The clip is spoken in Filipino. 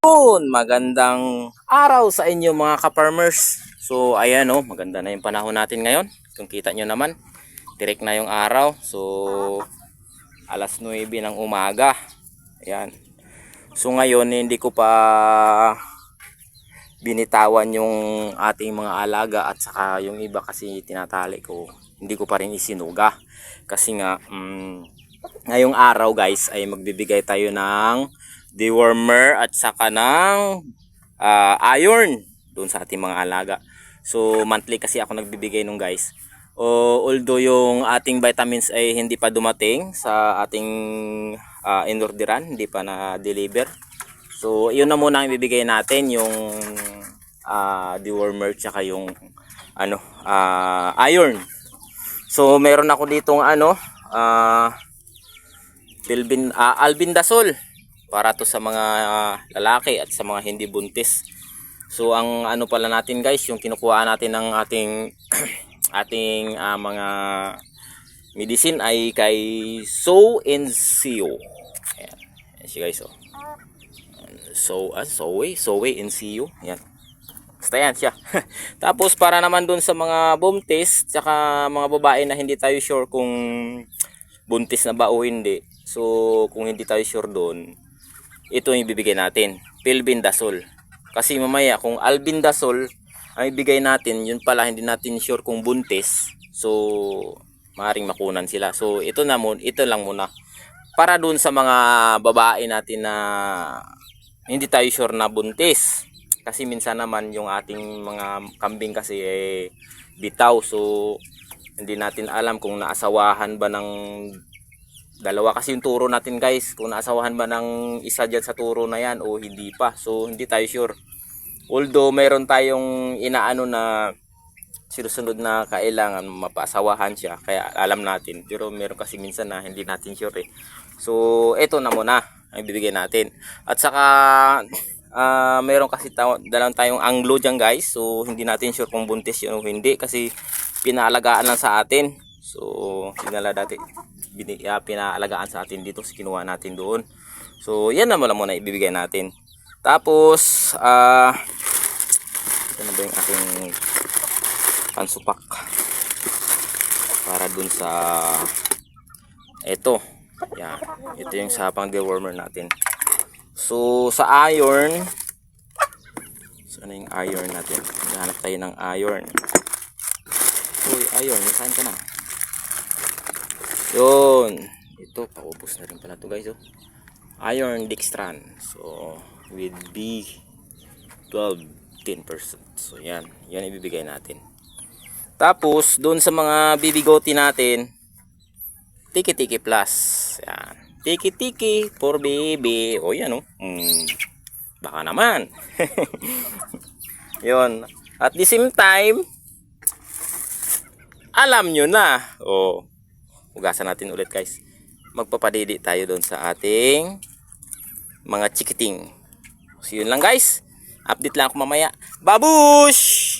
Yun, magandang araw sa inyo mga ka-farmers. So ayan oh, maganda na yung panahon natin ngayon. Kung kita nyo naman, direct na yung araw. So alas 9 ng umaga. Ayan. So ngayon hindi ko pa binitawan yung ating mga alaga at saka yung iba kasi tinatali ko. Hindi ko pa rin isinuga. Kasi nga, mm, ngayong araw guys ay magbibigay tayo ng dewormer at saka ng ah, iron doon sa ating mga alaga. So monthly kasi ako nagbibigay nung guys. O, although yung ating vitamins ay hindi pa dumating sa ating uh, inorderan, hindi pa na-deliver. So yun na muna ang ibibigay natin yung ah, dewormer tsaka yung ano ah, iron. So meron ako ditong ano ah Bilbin, albindasol para to sa mga ah, lalaki at sa mga hindi buntis. So ang ano pala natin guys, yung kinukuha natin ng ating ating ah, mga medicine ay kay So and Sio. Ayan. Ayan siya guys oh. So, ah, Sowe, Sowe and Sio. Ayan. Basta yan siya. Tapos para naman dun sa mga buntis, tsaka mga babae na hindi tayo sure kung buntis na ba o hindi. So, kung hindi tayo sure doon, ito yung ibibigay natin. Pilbindasol. Kasi mamaya, kung albindasol ang ibigay natin, yun pala hindi natin sure kung buntis. So, maaaring makunan sila. So, ito na muna, ito lang muna. Para doon sa mga babae natin na hindi tayo sure na buntis. Kasi minsan naman yung ating mga kambing kasi eh, bitaw. So, hindi natin alam kung naasawahan ba ng dalawa kasi yung turo natin guys. Kung naasawahan ba ng isa dyan sa turo na yan o hindi pa. So hindi tayo sure. Although meron tayong inaano na sinusunod na kailangan mapasawahan siya. Kaya alam natin. Pero meron kasi minsan na hindi natin sure eh. So eto na muna ang bibigay natin. At saka ah meron kasi taw- dalang tayong anglo dyan guys. So hindi natin sure kung buntis yun o hindi. Kasi pinaalagaan lang sa atin so pinala dati bini, ah, sa atin dito, kinuha natin doon. So, yan naman lang muna ibibigay natin. Tapos, ah, ito na ba yung aking pansupak para dun sa ito. Yan. Ito yung sa pang dewormer natin. So, sa iron, so ano yung iron natin? Hanap tayo ng iron. Uy, iron, saan ka na? Yun. Ito, paubos na rin pala to guys. Oh. Iron Dextran. So, with B12, 10%. So, yan. Yan ibibigay natin. Tapos, doon sa mga bibigoti natin, tiki-tiki plus. Yan. Tiki-tiki for baby. O, yan oh. Hmm. Baka naman. Yun. At the same time, alam nyo na. Oh, hugasan natin ulit guys. Magpapadidi tayo doon sa ating mga chikiting. So yun lang guys. Update lang ako mamaya. Babush